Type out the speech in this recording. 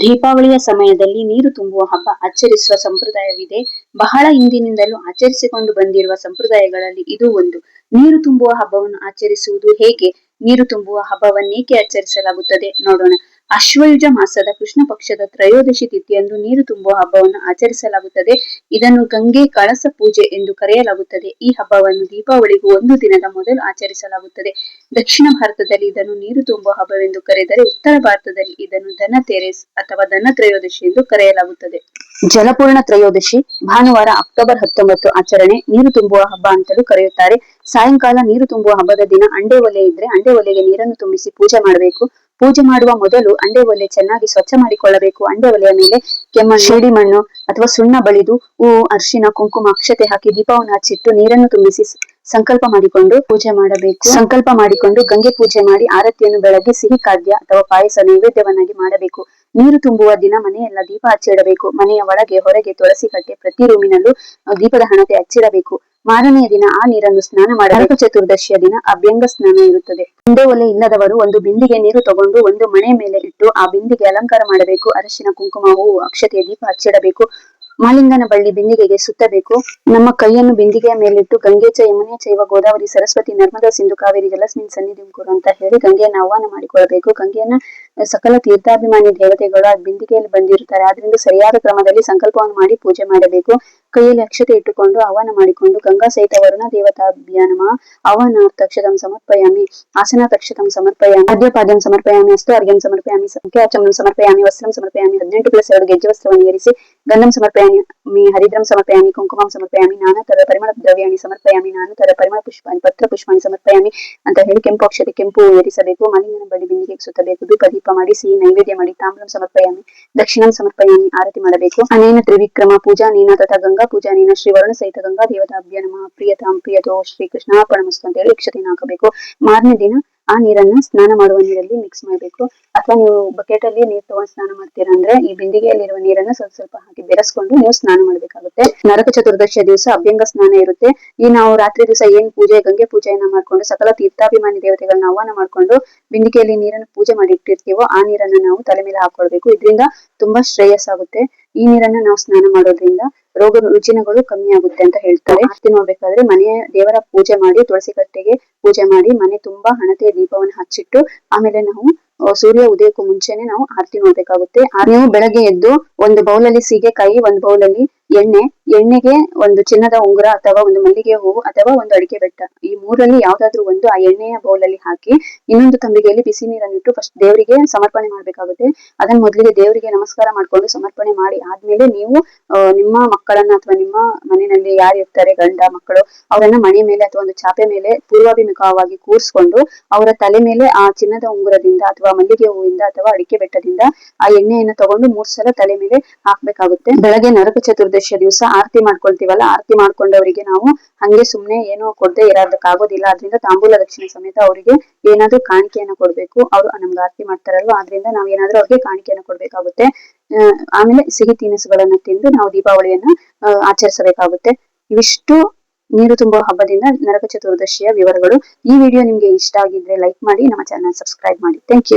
ದೀಪಾವಳಿಯ ಸಮಯದಲ್ಲಿ ನೀರು ತುಂಬುವ ಹಬ್ಬ ಆಚರಿಸುವ ಸಂಪ್ರದಾಯವಿದೆ. ಬಹಳ ಹಿಂದಿನಿಂದಲೂ ಆಚರಿಸಿಕೊಂಡು ಬಂದಿರುವ ಸಂಪ್ರದಾಯಗಳಲ್ಲಿ ಇದು ಒಂದು. ನೀರು ತುಂಬುವ ಹಬ್ಬವನ್ನು ಆಚರಿಸುವುದು ಹೇಗೆ? ನೀರು ತುಂಬುವ ಹಬ್ಬವನ್ನೇಕೆ ಆಚರಿಸಲಾಗುತ್ತದೆ? ನೋಡೋಣ. ಅಶ್ವಯುಜ ಮಾಸದ ಕೃಷ್ಣ ಪಕ್ಷದ ತ್ರಯೋದಶಿ ತಿಥಿಯಂದು ನೀರು ತುಂಬುವ ಹಬ್ಬವನ್ನು ಆಚರಿಸಲಾಗುತ್ತದೆ. ಇದನ್ನು ಗಂಗೆ ಕಳಸ ಪೂಜೆ ಎಂದು ಕರೆಯಲಾಗುತ್ತದೆ. ಈ ಹಬ್ಬವನ್ನು ದೀಪಾವಳಿಗೂ ಒಂದು ದಿನದ ಮೊದಲು ಆಚರಿಸಲಾಗುತ್ತದೆ. ದಕ್ಷಿಣ ಭಾರತದಲ್ಲಿ ಇದನ್ನು ನೀರು ತುಂಬುವ ಹಬ್ಬವೆಂದು ಕರೆದರೆ ಉತ್ತರ ಭಾರತದಲ್ಲಿ ಇದನ್ನು ಧನ ತೆರೇಸ್ ಅಥವಾ ಧನ ತ್ರಯೋದಶಿ ಎಂದು ಕರೆಯಲಾಗುತ್ತದೆ. ಜಲಪೂರ್ಣ ತ್ರಯೋದಶಿ ಭಾನುವಾರ ಅಕ್ಟೋಬರ್ ಹತ್ತೊಂಬತ್ತು ಆಚರಣೆ ನೀರು ತುಂಬುವ ಹಬ್ಬ ಅಂತಲೂ ಕರೆಯುತ್ತಾರೆ. ಸಾಯಂಕಾಲ ನೀರು ತುಂಬುವ ಹಬ್ಬದ ದಿನ ಅಂಡೆ ಒಲೆ ಇದ್ರೆ ಅಂಡೆ ಒಲೆಗೆ ನೀರನ್ನು ತುಂಬಿಸಿ ಪೂಜೆ ಮಾಡಬೇಕು. ಪೂಜೆ ಮಾಡುವ ಮೊದಲು ಅಂಡೆ ಒಲೆ ಚೆನ್ನಾಗಿ ಸ್ವಚ್ಛ ಮಾಡಿಕೊಳ್ಳಬೇಕು. ಅಂಡೆ ಒಲೆಯ ಮೇಲೆ ಕೆಮ್ಮ ಶೇಡಿ ಮಣ್ಣು ಅಥವಾ ಸುಣ್ಣ ಬಳಿದು ಹೂ ಅರಿಶಿನ, ಕುಂಕುಮ, ಅಕ್ಷತೆ ಹಾಕಿ ದೀಪವನ್ನು ಹಚ್ಚಿಟ್ಟು ನೀರನ್ನು ತುಂಬಿಸಿ ಸಂಕಲ್ಪ ಮಾಡಿಕೊಂಡು ಪೂಜೆ ಮಾಡಬೇಕು. ಸಂಕಲ್ಪ ಮಾಡಿಕೊಂಡು ಗಂಗೆ ಪೂಜೆ ಮಾಡಿ ಆರತಿಯನ್ನು ಬೆಳಗ್ಗೆ ಸಿಹಿ ಖಾದ್ಯ ಅಥವಾ ಪಾಯಸ ನೈವೇದ್ಯವನ್ನಾಗಿ ಮಾಡಬೇಕು. ನೀರು ತುಂಬುವ ದಿನ ಮನೆಯೆಲ್ಲ ದೀಪ ಹಚ್ಚಿಡಬೇಕು. ಮನೆಯ ಒಳಗೆ, ಹೊರಗೆ, ತುಳಸಿ ಕಟ್ಟೆ ಪ್ರತಿ ರೂಮಿನಲ್ಲೂ ದೀಪದ ಹಣತೆ ಹಚ್ಚಿಡಬೇಕು. ಮಾರನೆಯ ದಿನ ಆ ನೀರನ್ನು ಸ್ನಾನ ಮಾಡಬೇಕು ಚತುರ್ದಶಿಯ ದಿನ ಅಭ್ಯಂಗ ಸ್ನಾನ ಇರುತ್ತದೆ. ಒಂದೇ ಒಲೆ ಇಲ್ಲದವರು ಒಂದು ಬಿಂದಿಗೆ ನೀರು ತಗೊಂಡು ಒಂದು ಮನೆ ಮೇಲೆ ಇಟ್ಟು ಆ ಬಿಂದಿಗೆ ಅಲಂಕಾರ ಮಾಡಬೇಕು. ಅರಶಿನ ಕುಂಕುಮ ಹೂವು ಅಕ್ಷತೆಯ ದೀಪ ಹಚ್ಚಿಡಬೇಕು. ಮಾಲಿಂಗನ ಬಳ್ಳಿ ಬಿಂದಿಗೆಗೆ ಸುತ್ತಬೇಕು. ನಮ್ಮ ಕೈಯನ್ನು ಬಿಂದಿಗೆಯ ಮೇಲಿಟ್ಟು ಗಂಗೆ ಚ ಯಮುನೆ ಚೈವ, ಗೋದಾವರಿ, ಸರಸ್ವತಿ, ನರ್ಮದಾ ಸಿಂಧು, ಕಾವೇರಿ, ಜಲಸ್ಮಿನ್ ಸನ್ನಿಧಿ ಕುರು ಅಂತ ಹೇಳಿ ಗಂಗೆಯನ್ನು ಆಹ್ವಾನ ಮಾಡಿಕೊಳ್ಳಬೇಕು. ಗಂಗೆಯನ್ನ ಸಕಲ ತೀರ್ಥಾಭಿಮಾನಿ ದೇವತೆಗಳು ಆ ಬಿಂದಿಗೆಯಲ್ಲಿ ಬಂದಿರುತ್ತಾರೆ. ಆದ್ರಿಂದ ಸರಿಯಾದ ಕ್ರಮದಲ್ಲಿ ಸಂಕಲ್ಪವನ್ನು ಮಾಡಿ ಪೂಜೆ ಮಾಡಬೇಕು. ಕೈಯಲ್ಲಿ ಅಕ್ಷತೆ ಇಟ್ಟುಕೊಂಡು ಆಹ್ವಾನ ಮಾಡಿಕೊಂಡು ಗಂಗಾ ಸಹಿತ ವರುಣ ದೇವತಾಭ್ಯಾನಮ ತಕ್ಷತಂ ಸಮರ್ಪಯಾಮಿ ಆಸನ ತಕ್ಷತಂ ಸಮರ್ಪಯಾಮಿ ಮದ್ಯಪಾದ್ಯಂ ಸಮರ್ಪಯಾಮಿ ಅಸ್ತು ಅರ್ಘ್ಯಂ ಸಮರ್ಪಯಾಮಿ ಸಂಖ್ಯಾಚಮನಂ ಸಮರ್ಪಯಾಮಿ ವಸ್ತ್ರಂ ಸಮರ್ಪಯಾಮಿ ಹದಿನೆಂಟು ಪ್ಲಸ್ ಎರಡು ಗೆಜ್ಜೆ ವಸ್ತ್ರವನ್ನು ಏರಿಸಿ ಗಂಧಂ ಸಮರ್ಪಯಾಮಿ ಹರಿದ್ರಂ ಸಮರ್ಪಯಾಮಿ ಕುಂಕುಮಂ ಸಮರ್ಪಯಾಮಿ ನಾನಾ ತರ ಪರಿಮಳ ದ್ರವ್ಯಾಣಿ ಸಮರ್ಪಯಾಮಿ ನಾನಾ ತರ ಪರಿಮಳ ಪುಷ್ಪಾಣಿ ಪತ್ರ ಪುಷ್ಪಾಣಿ ಸಮರ್ಪಯಾಮಿ ಅಂತ ಹೇಳಿ ಕೆಂಪು ಅಕ್ಷತೆ ಕೆಂಪು ಏರಿಸಬೇಕು ಮಲಿಂಗನ ಬಳಿ ಬಿಂದಿಗೆ ಸುತ್ತಬೇಕು ಧೂಪ ದೀಪ ಮಾಡಿ ಸಿಹಿ ನೈವೇದ್ಯ ಮಾಡಿ ತಾಮ್ರಂ ಸಮರ್ಪಯಾಮಿ ದಕ್ಷಿಣಂ ಸಮರ್ಪಯಾಮಿ ಆರತಿ ಮಾಡಬೇಕು ಅನೇನ ತ್ರಿವಿಕ್ರಮ ಪೂಜಾ ನೀನ ತಥಾ ಗಂಗಾ ಪೂಜಾ, ನೀನ ಶ್ರೀ ವರುಣ ಸಹಿತ ಗಂಗಾ ದೇವತಾಭ್ಯ ನಮ. ಪ್ರಿಯತಾಂ ಪ್ರಿಯತೋ ಶ್ರೀ ಕೃಷ್ಣಾರ್ಪಣಮಸ್ತು ಅಂತ ಹೇಳಿ ಅಕ್ಷತೆಯನ್ನು ಹಾಕಬೇಕು. ಮಾರನೇ ದಿನ ಆ ನೀರನ್ನ ಸ್ನಾನ ಮಾಡುವ ನೀರಲ್ಲಿ ಮಿಕ್ಸ್ ಮಾಡಬೇಕು. ಅಥವಾ ನೀವು ಬಕೆಟ್ ಅಲ್ಲಿ ನೀರ್ ತಗೊಂಡು ಸ್ನಾನ ಮಾಡ್ತೀರಾ ಅಂದ್ರೆ ಈ ಬಿಂದಿಗೆಯಲ್ಲಿರುವ ನೀರನ್ನ ಸ್ವಲ್ಪ ಸ್ವಲ್ಪ ಹಾಕಿ ಬೆರೆಸ್ಕೊಂಡು ನೀವು ಸ್ನಾನ ಮಾಡ್ಬೇಕಾಗುತ್ತೆ. ನರಕ ಚತುರ್ದಶಿಯ ದಿವಸ ಅಭ್ಯಂಗ ಸ್ನಾನ ಇರುತ್ತೆ. ಈ ನಾವು ರಾತ್ರಿ ದಿವಸ ಏನ್ ಪೂಜೆ, ಗಂಗೆ ಪೂಜೆಯನ್ನ ಮಾಡ್ಕೊಂಡು ಸಕಲ ತೀರ್ಥಾಭಿಮಾನಿ ದೇವತೆಗಳನ್ನ ಆಹ್ವಾನ ಮಾಡ್ಕೊಂಡು ಬಿಂದಿಗೆಯಲ್ಲಿ ನೀರನ್ನು ಪೂಜೆ ಮಾಡಿ ಇಟ್ಟಿರ್ತೀವೋ ಆ ನೀರನ್ನ ನಾವು ತಲೆ ಮೇಲೆ ಹಾಕೊಳ್ಬೇಕು. ಇದರಿಂದ ತುಂಬಾ ಶ್ರೇಯಸ್ಸಾಗುತ್ತೆ. ಈ ನೀರನ್ನ ನಾವು ಸ್ನಾನ ಮಾಡೋದ್ರಿಂದ ರೋಗ ರುಜಿನಗಳು ಕಮ್ಮಿ ಆಗುತ್ತೆ ಅಂತ ಹೇಳ್ತಾರೆ. ಆರತಿ ನೋಡ್ಬೇಕಾದ್ರೆ ಮನೆಯ ದೇವರ ಪೂಜೆ ಮಾಡಿ, ತುಳಸಿ ಕಟ್ಟೆಗೆ ಪೂಜೆ ಮಾಡಿ, ಮನೆ ತುಂಬಾ ಹಣತೆಯ ದೀಪವನ್ನು ಹಚ್ಚಿಟ್ಟು ಆಮೇಲೆ ನಾವು ಸೂರ್ಯ ಉದಯಕ್ಕೂ ಮುಂಚೆನೆ ನಾವು ಆರತಿ ನೋಡ್ಬೇಕಾಗುತ್ತೆ. ನೀವು ಬೆಳಗ್ಗೆ ಎದ್ದು ಒಂದು ಬೌಲಲ್ಲಿ ಸೀಗೆಕಾಯಿ, ಒಂದು ಬೌಲಲ್ಲಿ ಎಣ್ಣೆ, ಎಣ್ಣೆಗೆ ಒಂದು ಚಿನ್ನದ ಉಂಗುರ ಅಥವಾ ಒಂದು ಮಲ್ಲಿಗೆ ಹೂವು ಅಥವಾ ಒಂದು ಅಡಿಕೆ ಬೆಟ್ಟ. ಈ ಮೂರಲ್ಲಿ ಯಾವ್ದಾದ್ರು ಒಂದು ಆ ಎಣ್ಣೆಯ ಬೌಲಲ್ಲಿ ಹಾಕಿ ಇನ್ನೊಂದು ತಂಬಿಗೆಯಲ್ಲಿ ಬಿಸಿ ನೀರನ್ನು ಇಟ್ಟು ಫಸ್ಟ್ ದೇವರಿಗೆ ಸಮರ್ಪಣೆ ಮಾಡ್ಬೇಕಾಗುತ್ತೆ. ಅದನ್ನ ಮೊದಲಿಗೆ ದೇವರಿಗೆ ನಮಸ್ಕಾರ ಮಾಡ್ಕೊಂಡು ಸಮರ್ಪಣೆ ಮಾಡಿ ಆದ್ಮೇಲೆ ನೀವು ನಿಮ್ಮ ಮಕ್ಕಳನ್ನ ಅಥವಾ ನಿಮ್ಮ ಮನೆಯಲ್ಲಿ ಯಾರು ಇರ್ತಾರೆ, ಗಂಡ ಮಕ್ಕಳು, ಅವರನ್ನ ಮನೆ ಮೇಲೆ ಅಥವಾ ಒಂದು ಚಾಪೆ ಮೇಲೆ ಪೂರ್ವಾಭಿಮುಖವಾಗಿ ಕೂರಿಸ್ಕೊಂಡು ಅವರ ತಲೆ ಮೇಲೆ ಆ ಚಿನ್ನದ ಉಂಗುರದಿಂದ ಅಥವಾ ಮಲ್ಲಿಗೆ ಹೂವಿಂದ ಅಥವಾ ಅಡಿಕೆ ಬೆಟ್ಟದಿಂದ ಆ ಎಣ್ಣೆಯನ್ನು ತಗೊಂಡು ಮೂರ್ ಸಲ ತಲೆ ಮೇಲೆ ಹಾಕ್ಬೇಕಾಗುತ್ತೆ. ಬೆಳಗ್ಗೆ ನರಕ ಚತುರ್ದಶಿಯ ದಿವಸ ಆರತಿ ಮಾಡ್ಕೊಳ್ತೀವಲ್ಲ, ಆರತಿ ಮಾಡ್ಕೊಂಡವರಿಗೆ ನಾವು ಹಂಗೆ ಸುಮ್ನೆ ಏನೋ ಕೊಡದೆ ಇರೋದಕ್ಕಾಗೋದಿಲ್ಲ. ಅದರಿಂದ ತಾಂಬೂಲ ದಕ್ಷಿಣ ಸಮೇತ ಅವರಿಗೆ ಏನಾದ್ರೂ ಕಾಣಿಕೆಯನ್ನ ಕೊಡ್ಬೇಕು. ಅವ್ರು ನಮ್ಗೆ ಆರತಿ ಮಾಡ್ತಾರಲ್ವ? ಆದ್ರಿಂದ ನಾವ್ ಏನಾದ್ರೂ ಅವ್ರಿಗೆ ಕಾಣಿಕೆಯನ್ನ ಕೊಡ್ಬೇಕಾಗುತ್ತೆ. ಆಮೇಲೆ ಸಿಹಿ ತಿನಿಸುಗಳನ್ನ ತಿಂದು ನಾವು ದೀಪಾವಳಿಯನ್ನ ಆಚರಿಸಬೇಕಾಗುತ್ತೆ. ಇವಿಷ್ಟು ನೀರು ತುಂಬುವ ಹಬ್ಬದಿಂದ ನರಕ ಚತುರ್ದಶಿಯ ವಿವರಗಳು. ಈ ವಿಡಿಯೋ ನಿಮ್ಗೆ ಇಷ್ಟ ಆಗಿದ್ರೆ ಲೈಕ್ ಮಾಡಿ, ನಮ್ಮ ಚಾನಲ್ ಸಬ್ಸ್ಕ್ರೈಬ್ ಮಾಡಿ. Thank you